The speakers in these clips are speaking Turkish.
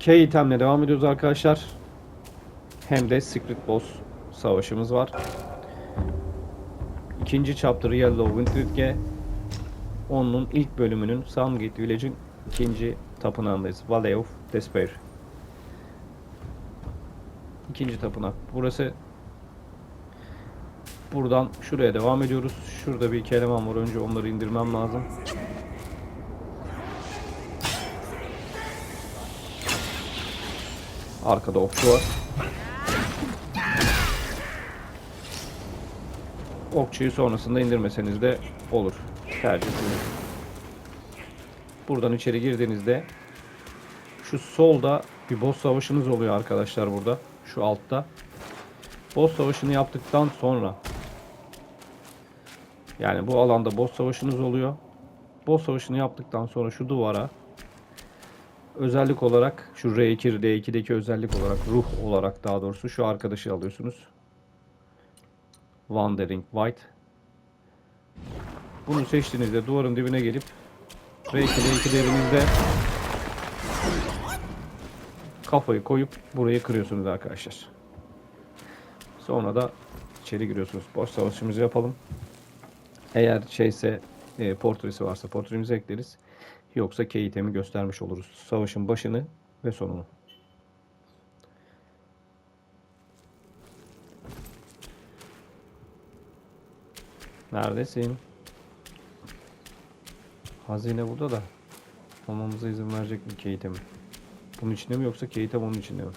K itemle devam ediyoruz arkadaşlar. Hem de Secret Boss savaşımız var. İkinci chapter Yellow Windridge. Onun ilk bölümünün Sungate Village'in ikinci tapınağındayız. Valley of Despair. İkinci tapınak. Burası Buradan şuraya devam ediyoruz. Şurada bir iki var. Önce onları indirmem lazım. Arkada okçu var. Okçuyu sonrasında indirmeseniz de olur. Tercih sizin. Buradan içeri girdiğinizde şu solda bir boss savaşınız oluyor arkadaşlar burada. Şu altta. Boss savaşını yaptıktan sonra yani bu alanda boss savaşınız oluyor. Boss savaşını yaptıktan sonra şu duvara özellik olarak şu R2, D2'deki özellik olarak ruh olarak daha doğrusu şu arkadaşı alıyorsunuz. Wandering White. Bunu seçtiğinizde duvarın dibine gelip R2, D2 derinizde kafayı koyup burayı kırıyorsunuz arkadaşlar. Sonra da içeri giriyorsunuz. Boss savaşımızı yapalım. Eğer şeyse e, portresi varsa portremizi ekleriz. Yoksa key itemi göstermiş oluruz. Savaşın başını ve sonunu. Neredesin? Hazine burada da. Olmamıza izin verecek mi key itemi? Bunun içinde mi yoksa key item onun içinde mi?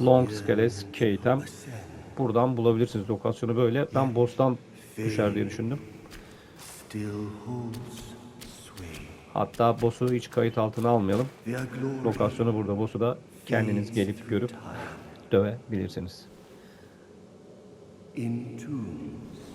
Long Scales key item. Buradan bulabilirsiniz lokasyonu böyle. Ben boss'tan düşer diye düşündüm. Hatta boss'u hiç kayıt altına almayalım. Lokasyonu burada. Boss'u da kendiniz gelip görüp dövebilirsiniz. in tombs